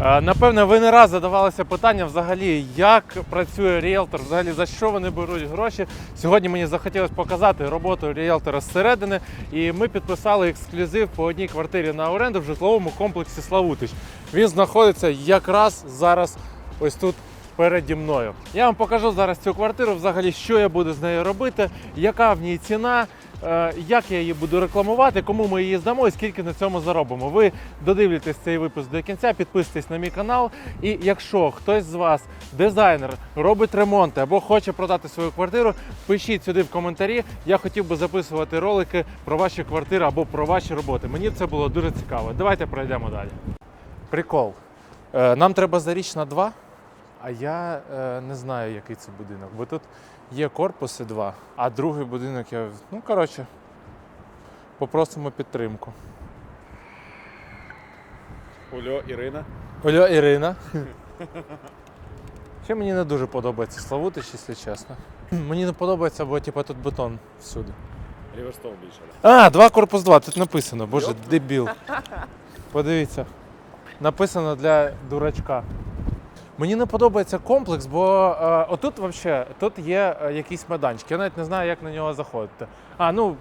Е, Напевне, ви не раз задавалися питанням взагалі, як працює ріелтор, взагалі за що вони беруть гроші. Сьогодні мені захотілося показати роботу ріелтора зсередини, і ми підписали ексклюзив по одній квартирі на оренду в житловому комплексі Славутич. Він знаходиться якраз зараз ось тут. Переді мною. Я вам покажу зараз цю квартиру, взагалі, що я буду з нею робити, яка в ній ціна, як я її буду рекламувати, кому ми її здамо і скільки на цьому заробимо. Ви додивлюєтесь цей випуск до кінця, підписуйтесь на мій канал. І якщо хтось з вас, дизайнер, робить ремонти або хоче продати свою квартиру, пишіть сюди в коментарі. Я хотів би записувати ролики про ваші квартири або про ваші роботи. Мені це було дуже цікаво. Давайте пройдемо далі. Прикол. Е, Нам треба зарічна 2, а я е, не знаю, який це будинок. Бо тут є корпуси два, а другий будинок я. Ну, коротше, попросимо підтримку. Ульо, Ірина. Алло, Ірина. Ще мені не дуже подобається Славутич, якщо чесно. Мені не подобається, бо типу, тут бетон всюди. Ріверстол більше. А, 2 корпус 2, тут написано. Боже, дебіл. Подивіться. Написано для дурачка. Мені не подобається комплекс, бо е, отут вообще, тут є е, якісь майданчики. Я навіть не знаю, як на нього заходити. А, ну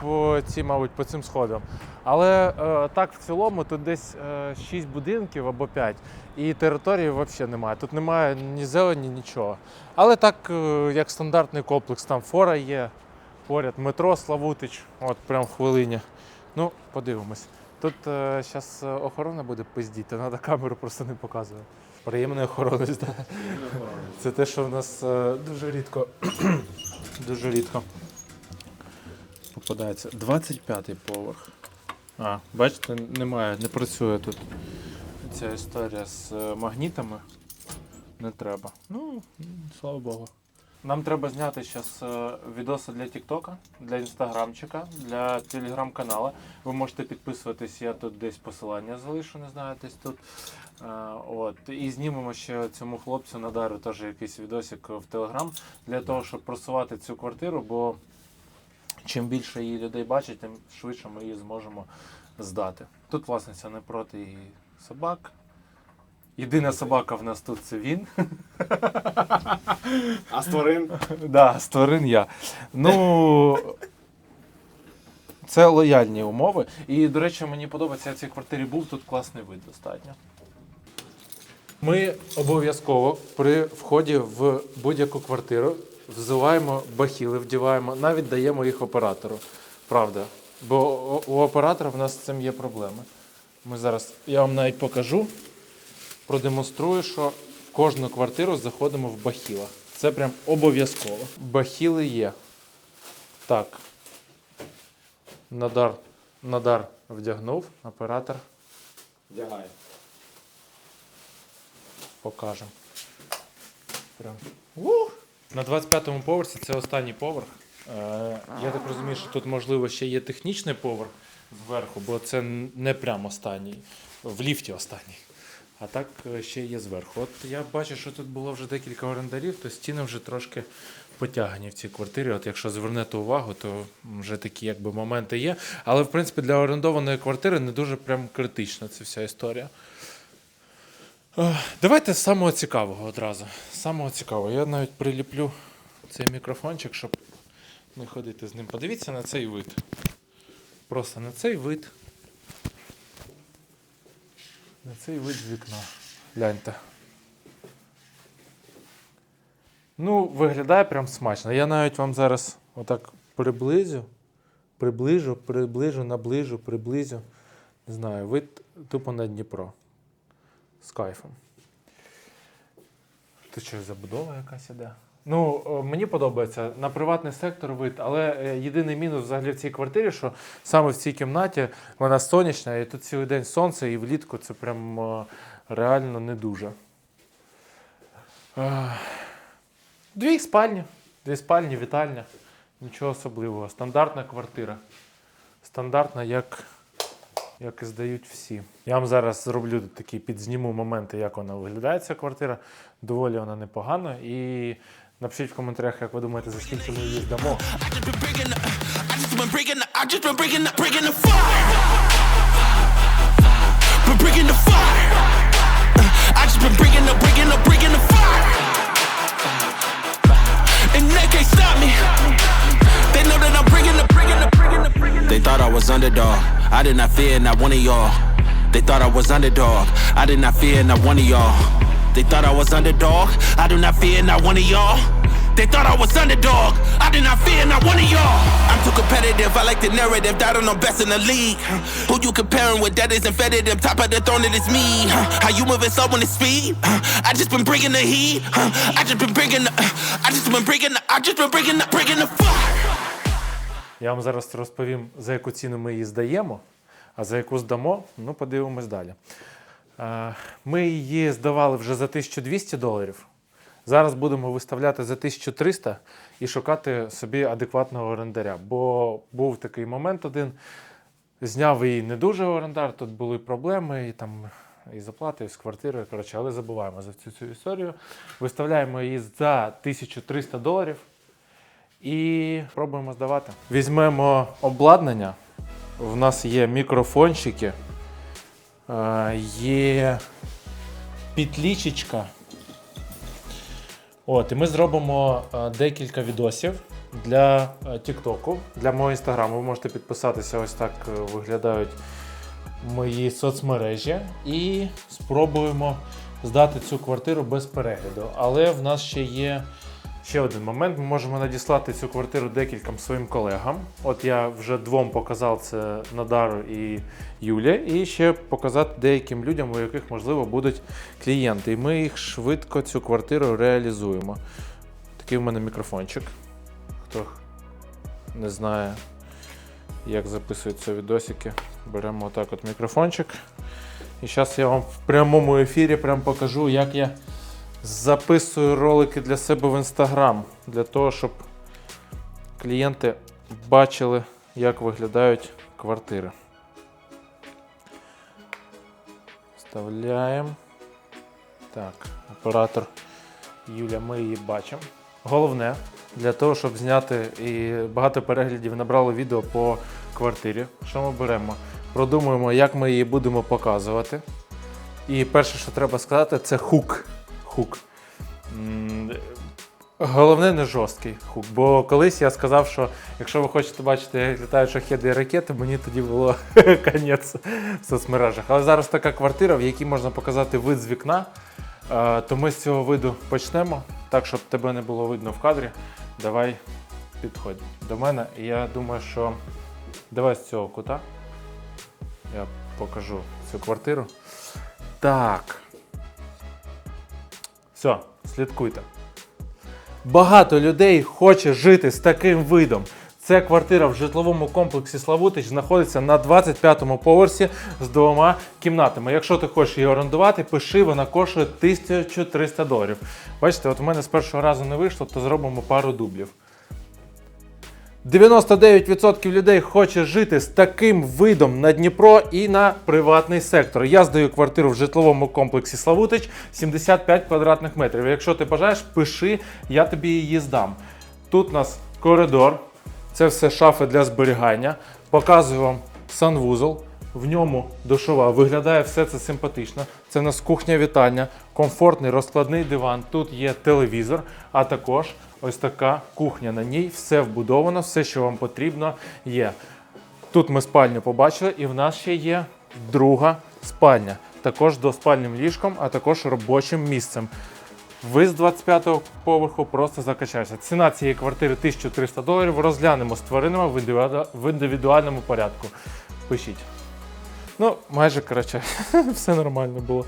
по, ці, мабуть, по цим сходам. Але е, так в цілому тут десь е, 6 будинків або 5, і території взагалі немає. Тут немає ні зелені, нічого. Але так, е, як стандартний комплекс, там фора є, поряд метро Славутич, от прям в хвилині. Ну, подивимось. Тут зараз охорона буде пиздіти, треба камеру просто не показувати. Приємний охоронець, так. Це те, що в нас е, дуже рідко. дуже рідко попадається. 25-й поверх. А, бачите, немає, не працює тут ця історія з е, магнітами. Не треба. Ну, слава Богу. Нам треба зняти зараз відоси для Тіктока, для інстаграмчика, для телеграм-каналу. Ви можете підписуватись, я тут десь посилання залишу, не знаю, десь тут. Е, От. І знімемо ще цьому хлопцю Надару теж якийсь відосик в Телеграм для того, щоб просувати цю квартиру, бо чим більше її людей бачить, тим швидше ми її зможемо здати. Тут власниця не проти і собак. Єдина собака в нас тут це він. А з тварин? Да, з тварин я. Ну. Це лояльні умови. І, до речі, мені подобається, я в цій квартирі був, тут класний вид достатньо. Ми обов'язково при вході в будь-яку квартиру взиваємо бахіли, вдіваємо, навіть даємо їх оператору. Правда. Бо у- оператора в нас з цим є проблеми. Ми зараз, я вам навіть покажу, продемонструю, що в кожну квартиру заходимо в бахілах. Це прям обов'язково. Бахіли є. Так. Надар, Надар вдягнув, оператор Вдягай. Покажемо. Прям. Ух! На 25-му поверсі це останній поверх. Е, я так розумію, що тут, можливо, ще є технічний поверх зверху, бо це не прям останній, в ліфті останній. А так е, ще є зверху. От я бачу, що тут було вже декілька орендарів, то стіни вже трошки потягані в цій квартирі. От якщо звернете увагу, то вже такі якби моменти є. Але в принципі для орендованої квартири не дуже прям критична ця вся історія. Ех, Давайте з самого цікавого одразу. Самого цікавого. Я навіть приліплю цей мікрофончик, щоб не ходити з ним. Подивіться на цей вид. Просто на цей вид. На цей вид з вікна. Гляньте. Ну, виглядає прям смачно. Я навіть вам зараз отак приблизю, приближу, приближу, наближу, приблизю. Не знаю, вид тупо на Дніпро. З кайфом. Тут що, забудова якась іде? Ну, е, мені подобається на приватний сектор вид, але е, єдиний мінус взагалі в цій квартирі, що саме в цій кімнаті вона сонячна, і тут цілий день сонце, і влітку це прям е, реально не дуже. Дві спальні. Дві спальні, вітальня. Нічого особливого. Стандартна квартира. Стандартна, як, як і здають всі. Я вам зараз зроблю такі підзніму моменти, як вона виглядає, ця квартира. Доволі вона непогана. І напишіть в коментарях, як ви думаєте, за скільки ми її здамо. They thought I was underdog. I did not fear not one of y'all. They thought I was underdog. I did not fear not one of y'all. They thought I was underdog. I do not fear not one of y'all. They thought I was underdog. I did not fear not one of y'all. I'm too competitive. I like the narrative that I'm the best in the league. Who you comparing with? That fed them. Top of the throne, it is me. How you moving slow when it's speed? I just been bringing the heat. I just been bringing the. I just been bringing the. I just been bringing the. Bringing the fire. Я вам зараз розповім, за яку ціну ми її здаємо, а за яку здамо, ну подивимось далі. Е, Ми її здавали вже за 1200 доларів. Зараз будемо виставляти за 1300 і шукати собі адекватного орендаря. Бо був такий момент один. Зняв її не дуже орендар, тут були проблеми, і там і з і з квартирою. Коротше, але забуваємо за цю, цю історію. Виставляємо її за 1300 доларів і пробуємо здавати. Візьмемо обладнання. В нас є мікрофончики, е, є підлічечка. От, і ми зробимо е, декілька відосів для е, Тіктоку, для мого інстаграму. Ви можете підписатися, ось так виглядають мої соцмережі. І спробуємо здати цю квартиру без перегляду. Але в нас ще є ще один момент. Ми можемо надіслати цю квартиру декільком своїм колегам. От я вже двом показав це Надару і Юлі, і ще показати деяким людям, у яких можливо будуть клієнти. І ми їх швидко цю квартиру реалізуємо. Такий в мене мікрофончик. Хто не знає, як записуються відосики, беремо отак от мікрофончик. І зараз я вам в прямому ефірі прям покажу, як я записую ролики для себе в інстаграм, для того, щоб клієнти бачили, як виглядають квартири. Вставляємо. Так, оператор Юля, ми її бачимо. Головне, для того, щоб зняти і багато переглядів набрало відео по квартирі. Що ми беремо? Продумуємо, як ми її будемо показувати. І перше, що треба сказати, це хук. Хук. Головне не жорсткий хук. Бо колись я сказав, що якщо ви хочете бачити, як літають шахеди і ракети, мені тоді було конець в соцмережах. Але зараз така квартира, в якій можна показати вид з вікна. Е, То ми з цього виду почнемо, так, щоб тебе не було видно в кадрі. Давай підходь до мене. І я думаю, що давай з цього кута. Я покажу цю квартиру. Так. Все, слідкуйте. Багато людей хоче жити з таким видом. Це квартира в житловому комплексі Славутич знаходиться на 25-му поверсі з двома кімнатами. Якщо ти хочеш її орендувати, пиши, вона коштує 1300 доларів. Бачите, от в мене з першого разу не вийшло, то зробимо пару дублів. 99% людей хоче жити з таким видом на Дніпро і на приватний сектор. Я здаю квартиру в житловому комплексі Славутич 75 квадратних метрів. Якщо ти бажаєш, пиши, я тобі її здам. Тут у нас коридор, це все шафи для зберігання. Показую вам санвузол. В ньому душова. Виглядає все це симпатично. Це у нас кухня-вітальня, комфортний розкладний диван. Тут є телевізор, а також ось така кухня. На ній все вбудовано, все, що вам потрібно, є. Тут ми спальню побачили, і в нас ще є друга спальня. Також двоспальним ліжком, а також робочим місцем. Ви з 25-го поверху просто закачаєшся. Ціна цієї квартири 1300 доларів. Розглянемо з тваринами в індивідуальному порядку. Пишіть. Ну, майже коротше, все нормально було.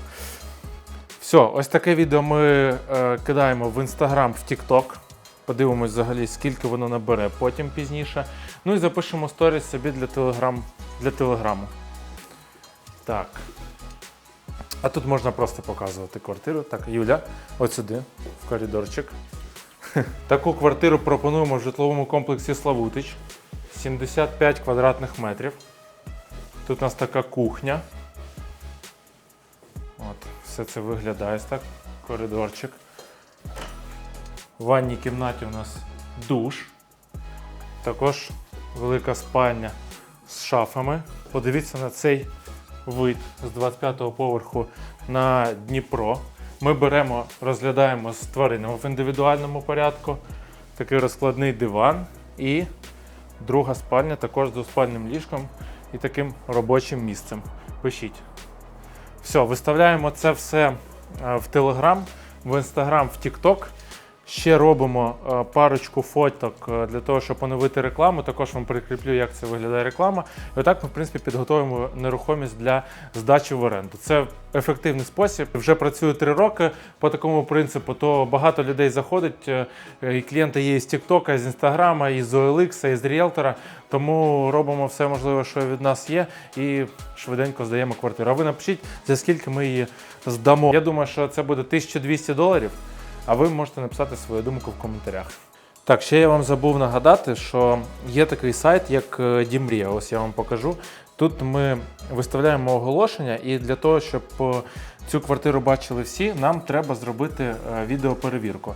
Все, ось таке відео ми е, кидаємо в інстаграм, в Тікток. Подивимось взагалі, скільки воно набере потім пізніше. Ну і запишемо сторіс собі для телеграм, для телеграму. Так. А тут можна просто показувати квартиру. Так, Юля, от сюди, в коридорчик. Таку квартиру пропонуємо в житловому комплексі Славутич. 75 квадратних метрів. Тут у нас така кухня. От, все це виглядає так. Коридорчик. В ванній кімнаті у нас душ. Також велика спальня з шафами. Подивіться на цей вид з 25-го поверху на Дніпро. Ми беремо, розглядаємо з тваринами в індивідуальному порядку. Такий розкладний диван і друга спальня також з двоспальним ліжком. і таким робочим місцем. Пишіть. Все, виставляємо це все е, в Телеграм, в Інстаграм, в Тікток. Ще робимо е, парочку фоток е, для того, щоб оновити рекламу. Також вам прикріплю, як це виглядає реклама. І отак ми, в принципі, підготуємо нерухомість для здачі в оренду. Це ефективний спосіб. Вже працюю три роки по такому принципу. То багато людей заходить. е, І клієнти є із Тіктока, з Інстаграма, із OLX, із Ріелтора. Тому робимо все можливе, що від нас є, і швиденько здаємо квартиру. А ви напишіть, за скільки ми її здамо. Я думаю, що це буде 1200 доларів. А ви можете написати свою думку в коментарях. Так, ще я вам забув нагадати, що є такий сайт, як е, Дімрія. Ось я вам покажу. Тут ми виставляємо оголошення, і для того, щоб е, цю квартиру бачили всі, нам треба зробити е, відеоперевірку.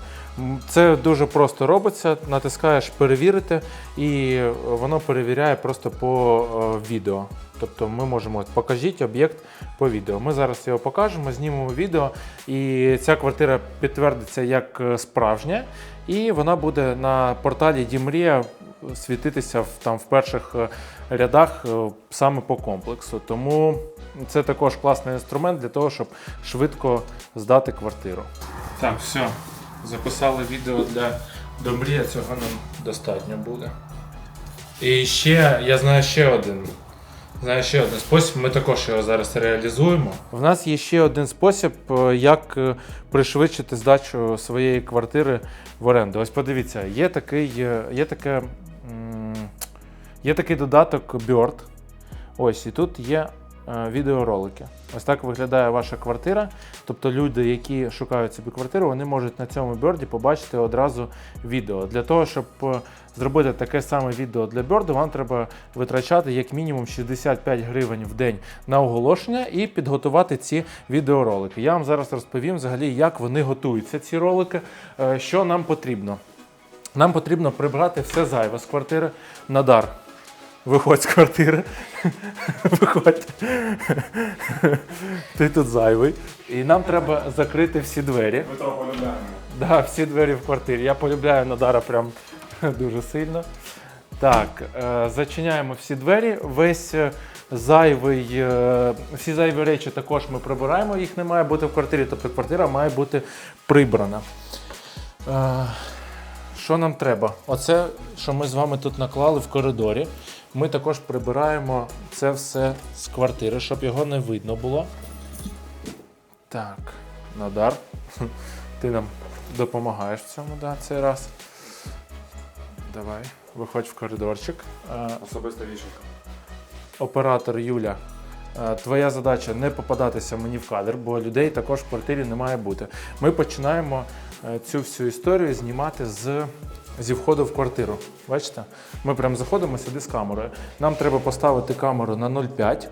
Це дуже просто робиться. Натискаєш перевірити, і е, воно перевіряє просто по е, відео. Тобто ми можемо покажіть об'єкт по відео. Ми зараз його покажемо, знімемо відео, і ця квартира підтвердиться як справжня, і вона буде на порталі Дімрія світитися в, там, в перших е, рядах е, саме по комплексу. Тому це також класний інструмент для того, щоб швидко здати квартиру. Так, все. Записали відео для Домрія, цього нам достатньо буде. І ще, я знаю ще один. Знаю ще один спосіб, ми також його зараз реалізуємо. В нас є ще один спосіб, е, як пришвидшити здачу своєї квартири в оренду. Ось подивіться, є такий, є таке, є такий додаток Bird. Ось, і тут є е, відеоролики. Ось так виглядає ваша квартира. Тобто люди, які шукають собі квартиру, вони можуть на цьому бьорді побачити одразу відео. Для того, щоб е, зробити таке саме відео для бьорду, вам треба витрачати як мінімум 65 гривень в день на оголошення і підготувати ці відеоролики. Я вам зараз розповім взагалі, як вони готуються, ці ролики, е, що нам потрібно. Нам потрібно прибрати все зайве з квартири. Надар. Виходь з квартири. Виходь. Ти тут зайвий. І нам треба закрити всі двері. Ми того полюбляємо. Да, всі двері в квартирі. Я полюбляю Надара прям дуже сильно. Так, е, зачиняємо всі двері. Весь е, зайвий, е, всі зайві речі також ми прибираємо, їх не має бути в квартирі, тобто квартира має бути прибрана. Що нам треба? Оце, що ми з вами тут наклали в коридорі. Ми також прибираємо це все з квартири, щоб його не видно було. Так, Надар, ти нам допомагаєш в цьому да, цей раз. Давай, виходь в коридорчик. Е, Особиста вішалка. Оператор Юля, е, твоя задача не попадатися мені в кадр, бо людей також в квартирі не має бути. Ми починаємо е, цю всю історію знімати з, зі входу в квартиру. Бачите? Ми прямо заходимо сюди з камерою. Нам треба поставити камеру на 0,5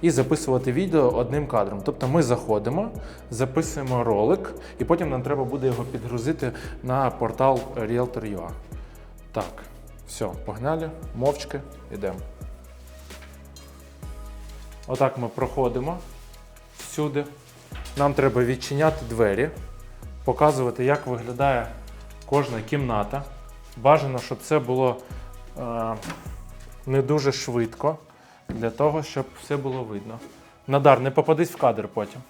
і записувати відео одним кадром. Тобто ми заходимо, записуємо ролик, і потім нам треба буде його підгрузити на портал Realtor.ua. Так, все, погнали, мовчки, йдемо. Отак ми проходимо всюди. Нам треба відчиняти двері, показувати, як виглядає кожна кімната. Бажано, щоб це було е, не дуже швидко, для того, щоб все було видно. Надар, не попадись в кадр потім.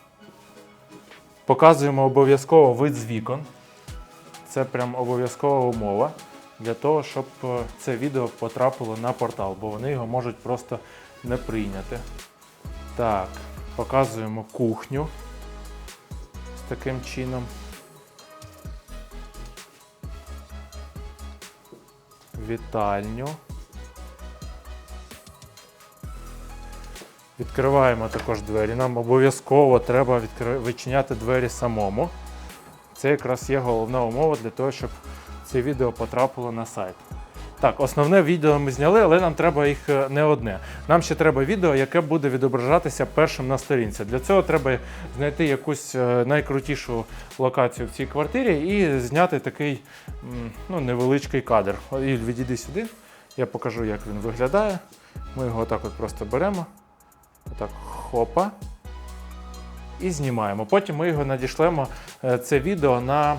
Показуємо обов'язково вид з вікон. Це прям обов'язкова умова для того, щоб е, це відео потрапило на портал, бо вони його можуть просто не прийняти. Так, показуємо кухню з таким чином. Вітальню. Відкриваємо також двері. Нам обов'язково треба відкри... відчиняти двері самому. Це якраз є головна умова для того, щоб це відео потрапило на сайт. Так, основне відео ми зняли, але нам треба їх е, не одне. Нам ще треба відео, яке буде відображатися першим на сторінці. Для цього треба знайти якусь е, найкрутішу локацію в цій квартирі і зняти такий ну, невеличкий кадр. Іль, відійди сюди, я покажу, як він виглядає. Ми його отак от просто беремо. Отак, хопа. І знімаємо. Потім ми його надішлемо е, це відео на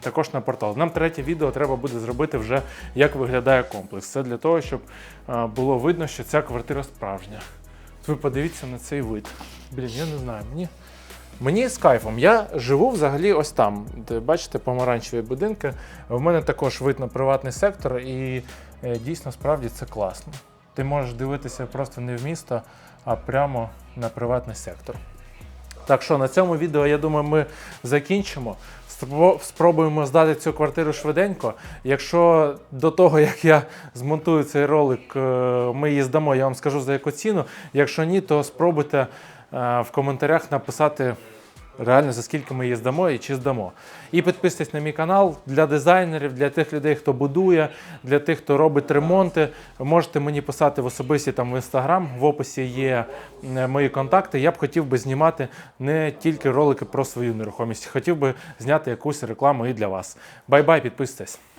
також на портал. Нам третє відео треба буде зробити вже як виглядає комплекс. Це для того, щоб е, було видно, що ця квартира справжня. Ви подивіться на цей вид. Блін, я не знаю. Мені Мені з кайфом. Я живу взагалі ось там, де бачите, помаранчеві будинки. В мене також вид на приватний сектор, і е, дійсно справді це класно. Ти можеш дивитися просто не в місто, а прямо на приватний сектор. Так що на цьому відео, я думаю, ми закінчимо. Спробуємо здати цю квартиру швиденько. Якщо до того, як я змонтую цей ролик, е, ми її здамо, я вам скажу за яку ціну. Якщо ні, то спробуйте е, в коментарях написати реально за скільки ми її здамо і чи здамо. І підписуйтесь на мій канал для дизайнерів, для тих людей, хто будує, для тих, хто робить ремонти. Можете мені писати в особисті там в інстаграм. В описі є мої контакти. Я б хотів би знімати не тільки ролики про свою нерухомість, хотів би зняти якусь рекламу і для вас. Бай-бай, підписуйтесь.